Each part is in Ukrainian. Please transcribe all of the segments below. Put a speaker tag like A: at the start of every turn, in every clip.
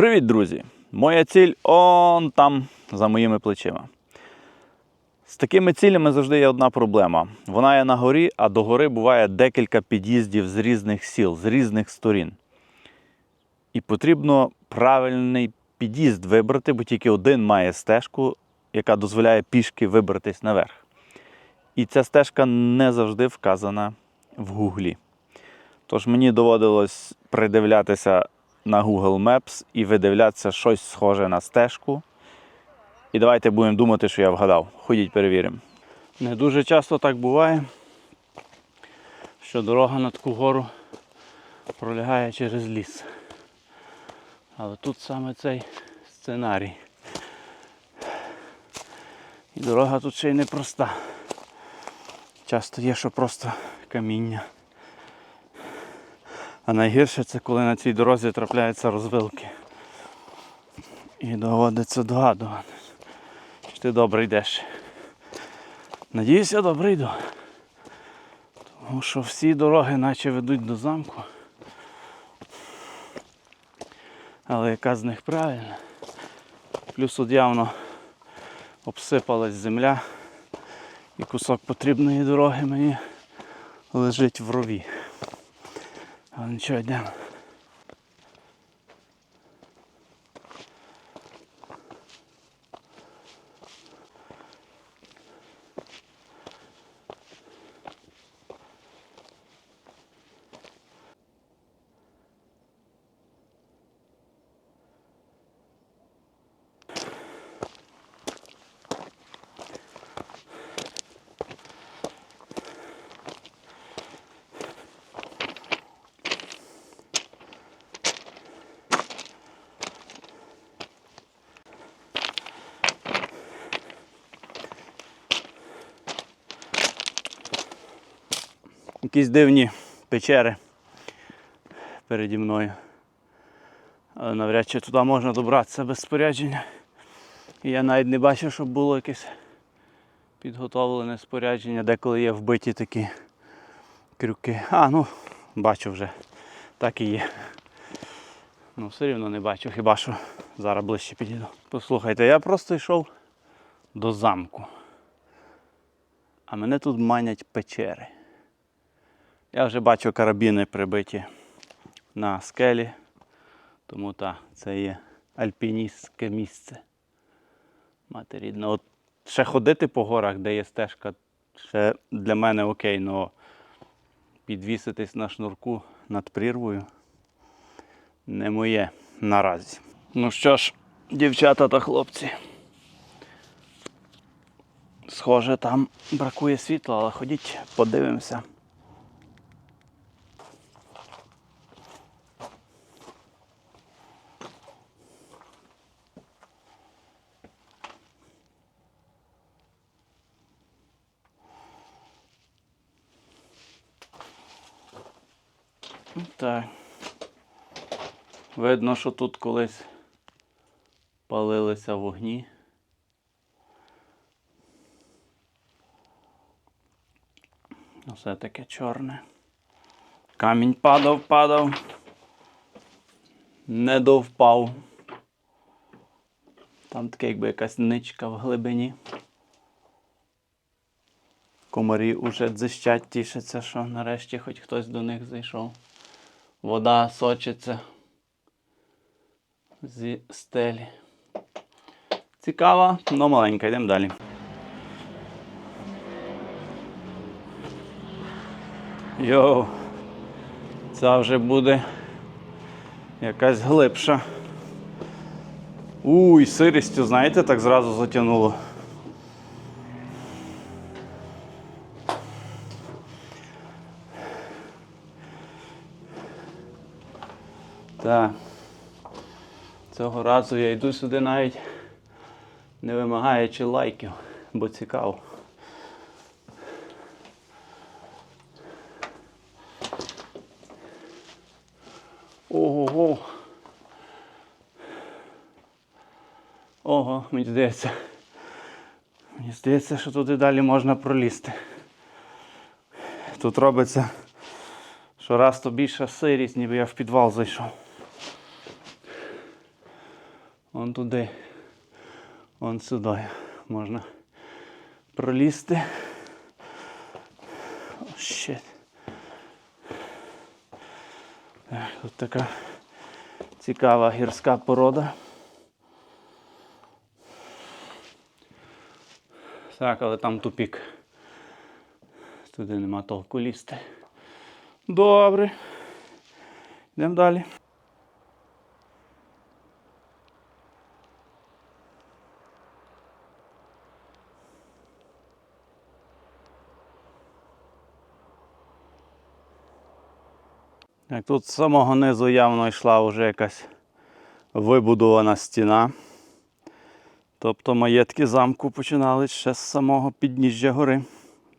A: Привіт, друзі! Моя ціль он там за моїми плечима. З такими цілями завжди є одна проблема. Вона є на горі, а до гори буває декілька під'їздів з різних сіл, з різних сторін. І потрібно правильний під'їзд вибрати, бо тільки один має стежку, яка дозволяє пішки вибратись наверх. І ця стежка не завжди вказана в гуглі. Тож мені доводилось придивлятися на Google Maps і видивлятися щось схоже на стежку. І давайте будемо думати, що я вгадав. Ходіть перевіримо. Не дуже часто так буває, що дорога на таку гору пролягає через ліс. Але тут саме цей сценарій. І дорога тут ще й непроста. Часто є, що просто каміння. А найгірше це коли на цій дорозі трапляються розвилки. І доводиться догадувати, чи ти добре йдеш. Надіюсь, я добре йду. Тому що всі дороги наче ведуть до замку. Але яка з них правильна? Плюс тут явно обсипалась земля і кусок потрібної дороги мені лежить в рові. Але нічого йдемо. Якісь дивні печери переді мною. Але навряд чи туди можна добратися без спорядження. І я навіть не бачив, щоб було якесь підготовлене спорядження, деколи є вбиті такі крюки. А, ну, бачу вже. Так і є. Ну, все рівно не бачу, хіба що зараз ближче підійду. Послухайте, я просто йшов до замку. А мене тут манять печери. Я вже бачу карабіни прибиті на скелі, тому так, це є альпіністське місце. Мати рідна. От ще ходити по горах, де є стежка, ще для мене окей, але підвіситись на шнурку над прірвою не моє наразі. Ну що ж, дівчата та хлопці. Схоже, там бракує світла, але ходіть, подивимося. Так. Видно, що тут колись палилися вогні. Все таке чорне. Камінь падав, падав. Не довпав. Там таке якби якась ничка в глибині. Комарі уже дзищать, тішаться, що нарешті хоч хтось до них зайшов. Вода сочиться зі стелі. Цікава, але маленька. Йдемо далі. Йоу, ця вже буде якась глибша. Уй, сирістю, знаєте, так зразу затягнуло. Цього разу я йду сюди навіть не вимагаючи лайків, бо цікаво. Ого. Ого, мені здається. Мені здається, що туди далі можна пролізти. Тут робиться щораз то більша сирість, ніби я в підвал зайшов. Вон туди. Вон сюди можна пролізти. О, щит. Тут така цікава гірська порода. Так, але там тупік. Туди нема толку лізти. Добре. Йдемо далі. Так, тут з самого низу явно йшла вже якась вибудована стіна. Тобто маєтки замку починали ще з самого підніжжя гори.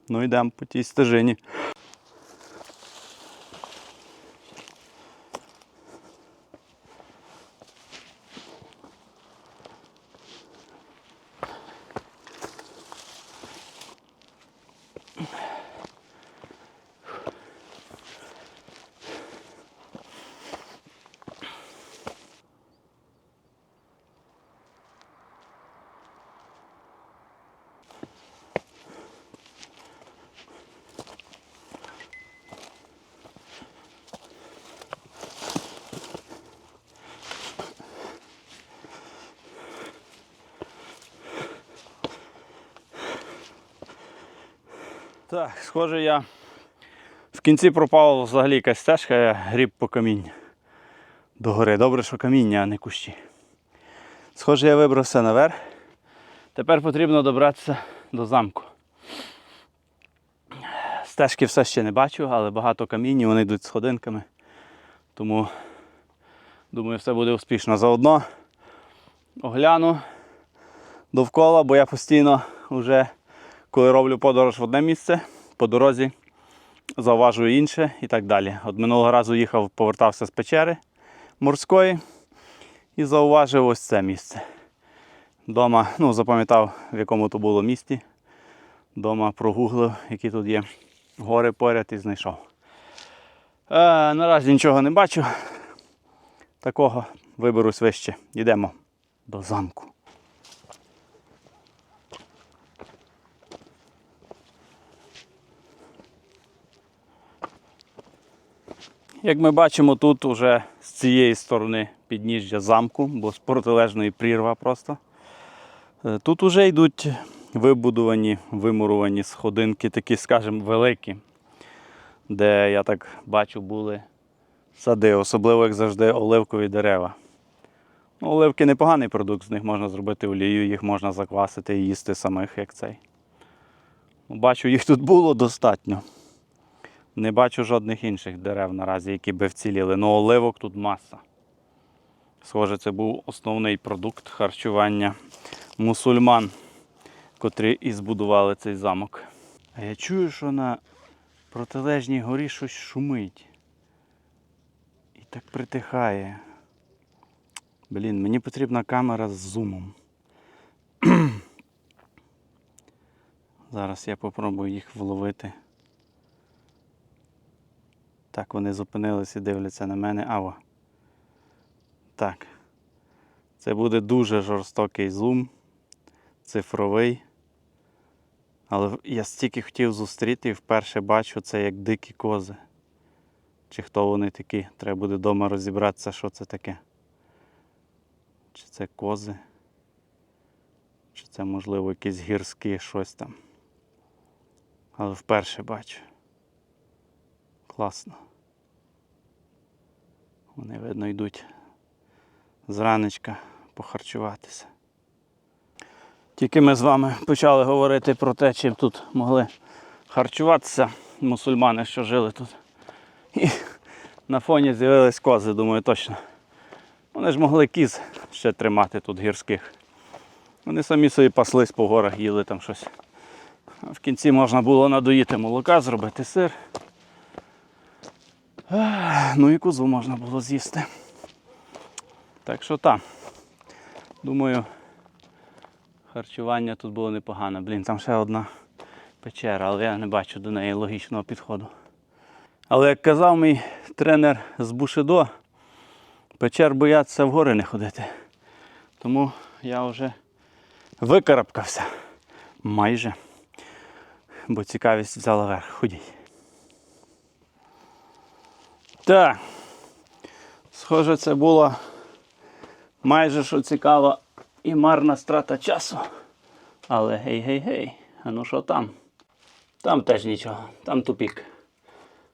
A: Ну йдемо по тій стежині. Так, схоже, я в кінці пропала взагалі якась стежка, я гріб по камінню до гори. Добре, що каміння, а не кущі. Схоже, я вибрався наверх. Тепер потрібно добратися до замку. Стежки все ще не бачу, але багато камінь, вони йдуть сходинками. Тому думаю, все буде успішно. Заодно огляну довкола, бо я постійно вже коли роблю подорож в одне місце, по дорозі зауважую інше і так далі. От минулого разу їхав, повертався з печери морської і зауважив ось це місце. Дома, ну, запам'ятав, в якому то було місті. Дома прогуглив, які тут є гори поряд і знайшов. Е, наразі нічого не бачу. Такого виберусь вище. Йдемо до замку. Як ми бачимо, тут уже з цієї сторони підніжжя замку, бо з протилежної прірва просто. Е, Тут вже йдуть вибудовані, вимуровані сходинки, такі, скажімо, великі, де я так бачу були сади, особливо як завжди оливкові дерева. Ну, оливки непоганий продукт, з них можна зробити олію, їх можна заквасити і їсти самих, як цей. Ну, Бачу, їх тут було достатньо. Не бачу жодних інших дерев наразі, які би вціліли. Ну, оливок тут маса. Схоже, це був основний продукт харчування мусульман, котрі і збудували цей замок. А я чую, що на протилежній горі щось шумить. І так притихає. Блін, мені потрібна камера з зумом. Зараз я попробую їх вловити. Так, вони зупинились і дивляться на мене. Ава. Так. Це буде дуже жорстокий зум, цифровий. Але я стільки хотів зустріти і вперше бачу це як дикі кози. Чи хто вони такі? Треба буде вдома розібратися, що це таке. Чи це кози? Чи це, можливо, якісь гірські щось там. Але вперше бачу. Класно. Вони, видно, йдуть зранечка похарчуватися. Тільки ми з вами почали говорити про те, чим тут могли харчуватися мусульмани, що жили тут. І на фоні з'явились кози, думаю, точно. Вони ж могли кіз ще тримати тут гірських. Вони самі собі паслись по горах, їли там щось. А в кінці можна було надоїти молока, зробити сир. Ну і козу можна було з'їсти. Так що так. Думаю, харчування тут було непогано. Блін, там ще одна печера, але я не бачу до неї логічного підходу. Але як казав мій тренер з Бушидо, печер бояться в гори не ходити. Тому я вже викарабкався. Майже. Бо цікавість взяла верх. Ходіть. Так. Схоже, це було майже що цікава і марна страта часу. Але гей-гей-гей, а ну що там? Там теж нічого, там тупік.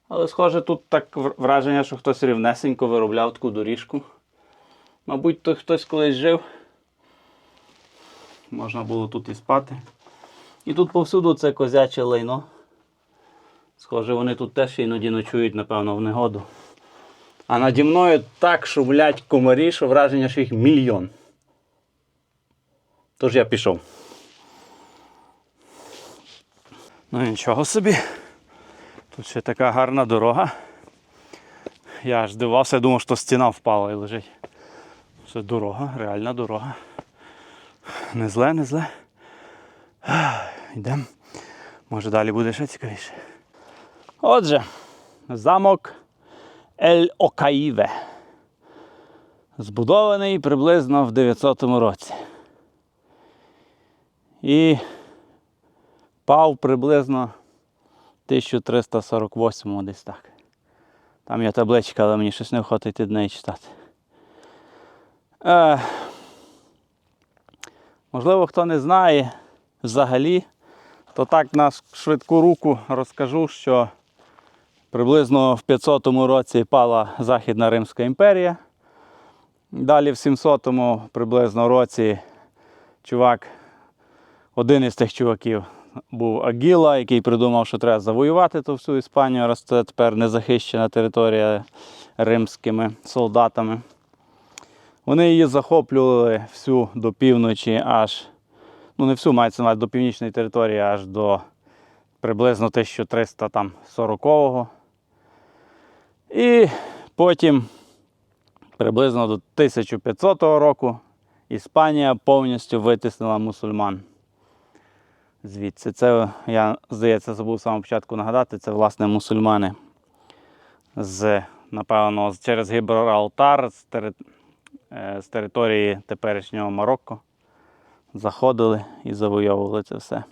A: Але схоже, тут так враження, що хтось рівнесенько виробляв таку доріжку. Мабуть, то хтось колись жив. Можна було тут і спати. І тут повсюду це козяче лайно. Схоже, вони тут теж іноді ночують, напевно, в негоду. А наді мною так шумлять комарі, що враження, що їх мільйон. Тож я пішов. Ну нічого собі. Тут ще така гарна дорога. Я аж дивався, думав, що стіна впала і лежить. Це дорога, реальна дорога. Не зле, не зле. Йдемо. Може далі буде ще цікавіше. Отже, замок Ель Окаїве. Збудований приблизно в 900 році. І пав приблизно 1348 десь так. Там є табличка, але мені щось не охота йти до неї читати. Е, можливо, хто не знає взагалі, то так на швидку руку розкажу, що приблизно в 500 році пала Західна Римська імперія. Далі в 700-му приблизно році чувак, один із тих чуваків був Агіла, який придумав, що треба завоювати ту всю Іспанію, раз це тепер незахищена територія римськими солдатами. Вони її захоплювали всю до півночі, аж, ну не всю мається на увазі, до північної території, аж до приблизно 1340-го. І потім приблизно до 1500 року Іспанія повністю витіснила мусульман. Звідси. Це, я, здається, забув з самого початку нагадати, це власне мусульмани з, напевно, через Гібралтар, з, тери, е, з території теперішнього Марокко. Заходили і завойовували це все.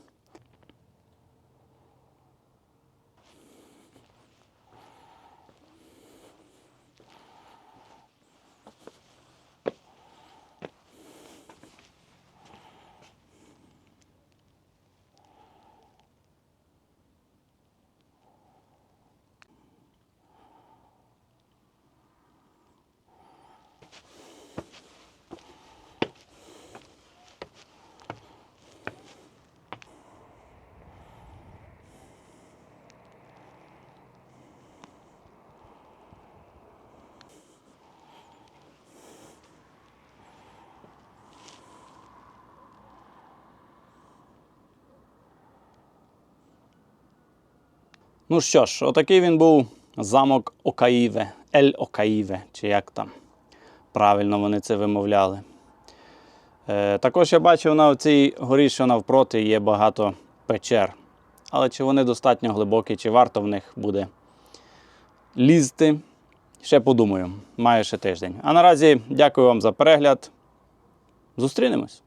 A: Ну що ж, отакий він був замок Окаїве, Ель Окаїве, чи як там правильно вони це вимовляли. Е, також я бачив на цій горі, що навпроти є багато печер. Але чи вони достатньо глибокі, чи варто в них буде лізти? Ще подумаю, маю ще тиждень. А наразі дякую вам за перегляд. Зустрінемось.